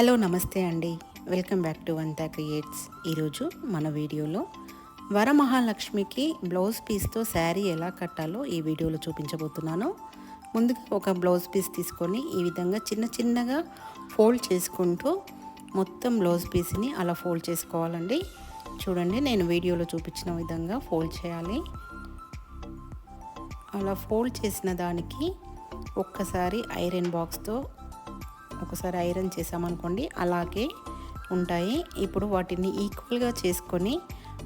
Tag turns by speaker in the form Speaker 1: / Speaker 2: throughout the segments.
Speaker 1: Hello నమస్తే అండి. Welcome back to వంతా creates. ఈరోజు మన వీడియోలో వరమహాలక్ష్మికి బ్లౌజ్ పీస్తో శారీ ఎలా కట్టాలో ఈ వీడియోలో చూపించబోతున్నాను. ముందుగా ఒక బ్లౌజ్ పీస్ తీసుకొని ఈ విధంగా చిన్న చిన్నగా ఫోల్డ్ చేసుకుంటూ మొత్తం బ్లౌజ్ పీస్ని అలా ఫోల్డ్ చేసుకోవాలండి. చూడండి నేను వీడియోలో చూపించిన విధంగా ఫోల్డ్ చేయాలి. అలా ఫోల్డ్ చేసిన దానికి ఒక్కసారి ఐరన్ బాక్స్తో ఒకసారి ఐరన్ చేసామనుకోండి అలాగే ఉంటాయి. ఇప్పుడు వాటిని ఈక్వల్గా చేసుకొని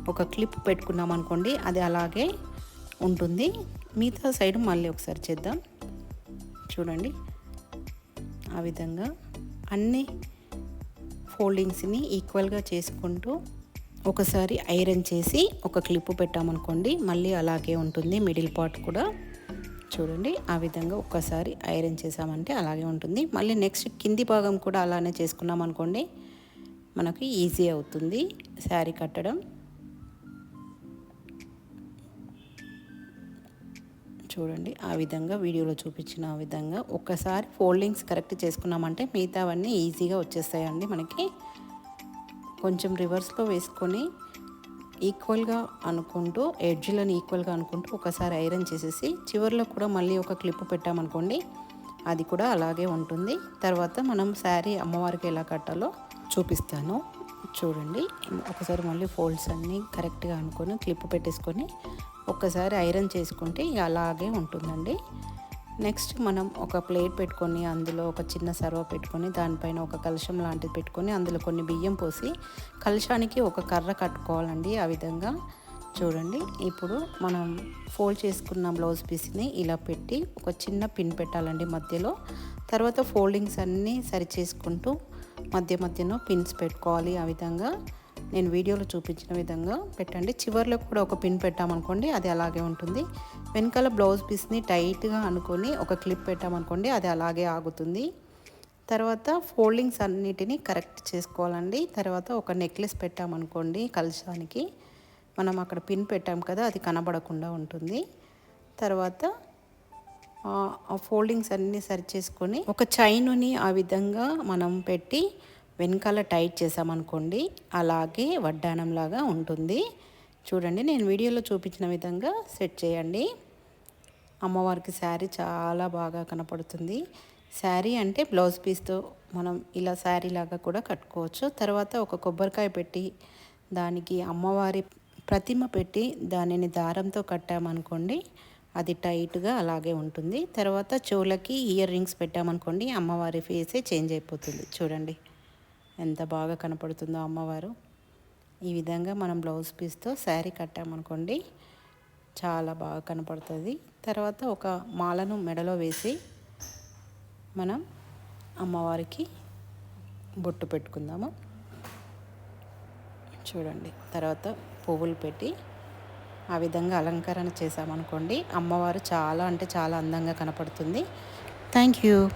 Speaker 1: ఒక క్లిప్ పెట్టుకున్నాం అనుకోండి అది అలాగే ఉంటుంది. మిగతా సైడ్ మళ్ళీ ఒకసారి చేద్దాం. చూడండి. ఆ విధంగా అన్ని ఫోల్డింగ్స్ని ఈక్వల్గా చేసుకుంటూ ఒకసారి ఐరన్ చేసి ఒక క్లిప్ పెట్టామనుకోండి మళ్ళీ అలాగే ఉంటుంది మిడిల్ పార్ట్ కూడా. చూడండి. ఆ విధంగా ఒక్కసారి ఐరన్ చేసామంటే అలాగే ఉంటుంది. మళ్ళీ నెక్స్ట్ కింది భాగం కూడా అలానే చేసుకున్నాం అనుకోండి మనకి ఈజీ అవుతుంది శారీ కట్టడం. చూడండి ఆ విధంగా వీడియోలో చూపించిన ఆ విధంగా ఒక్కసారి ఫోల్డింగ్స్ కరెక్ట్ చేసుకున్నామంటే మిగతావన్నీ ఈజీగా వచ్చేస్తాయండి మనకి. కొంచెం రివర్స్లో వేసుకొని ఈక్వల్గా అనుకుంటూ ఎడ్జ్లను ఈక్వల్గా అనుకుంటూ ఒకసారి ఐరన్ చేసేసి చివరిలో కూడా మళ్ళీ ఒక క్లిప్ పెట్టామనుకోండి అది కూడా అలాగే ఉంటుంది. తర్వాత మనం శారీ అమ్మవారికి ఎలా కట్టాలో చూపిస్తాను. చూడండి ఒకసారి మళ్ళీ ఫోల్డ్స్ అన్నీ కరెక్ట్గా అనుకొని క్లిప్ పెట్టేసుకొని ఒక్కసారి ఐరన్ చేసుకుంటే అలాగే ఉంటుందండి. నెక్స్ట్ మనం ఒక ప్లేట్ పెట్టుకొని అందులో ఒక చిన్న సర్వ పెట్టుకొని దానిపైన ఒక కలశం లాంటిది పెట్టుకొని అందులో కొన్ని బియ్యం పోసి కలశానికి ఒక కర్ర కట్టుకోవాలండి ఆ విధంగా. చూడండి ఇప్పుడు మనం ఫోల్డ్ చేసుకున్న బ్లౌజ్ పీస్ని ఇలా పెట్టి ఒక చిన్న పిన్ పెట్టాలండి మధ్యలో. తర్వాత ఫోల్డింగ్స్ అన్నీ సరి చేసుకుంటూ మధ్య మధ్యలో పిన్స్ పెట్టుకోవాలి ఆ విధంగా. నేను వీడియోలో చూపించిన విధంగా పెట్టండి. చివరిలో కూడా ఒక పిన్ పెట్టామనుకోండి అది అలాగే ఉంటుంది. వెనకాల బ్లౌజ్ పీస్ని టైట్గా అనుకొని ఒక క్లిప్ పెట్టామనుకోండి అది అలాగే ఆగుతుంది. తర్వాత ఫోల్డింగ్స్ అన్నిటినీ కరెక్ట్ చేసుకోవాలండి. తర్వాత ఒక నెక్లెస్ పెట్టామనుకోండి కలశానికి. మనం అక్కడ పిన్ పెట్టాం కదా అది కనబడకుండా ఉంటుంది. తర్వాత ఆ ఫోల్డింగ్స్ అన్నీ సరి చేసుకొని ఒక చైనుని ఆ విధంగా మనం పెట్టి వెనకాల టైట్ చేసామనుకోండి అలాగే వడ్డానంలాగా ఉంటుంది. చూడండి నేను వీడియోలో చూపించిన విధంగా సెట్ చేయండి. అమ్మవారికి శారీ చాలా బాగా కనపడుతుంది. శారీ అంటే బ్లౌజ్ పీస్తో మనం ఇలా శారీ లాగా కూడా కట్టుకోవచ్చు. తర్వాత ఒక కొబ్బరికాయ పెట్టి దానికి అమ్మవారి ప్రతిమ పెట్టి దానిని దారంతో కట్టామనుకోండి అది టైట్గా అలాగే ఉంటుంది. తర్వాత చెవులకి ఇయర్ రింగ్స్ పెట్టామనుకోండి అమ్మవారి ఫేసే చేంజ్ అయిపోతుంది. చూడండి. ఎంత బాగా కనపడుతుందో అమ్మవారు. ఈ విధంగా మనం బ్లౌజ్ పీస్తో శారీ కట్టామనుకోండి చాలా బాగా కనపడుతుంది. తర్వాత ఒక మాలను మెడలో వేసి మనం అమ్మవారికి బొట్టు పెట్టుకుందాము. చూడండి తర్వాత పువ్వులు పెట్టి ఆ విధంగా అలంకరణ చేసామనుకోండి అమ్మవారు చాలా అంటే చాలా అందంగా కనపడుతుంది. Thank you.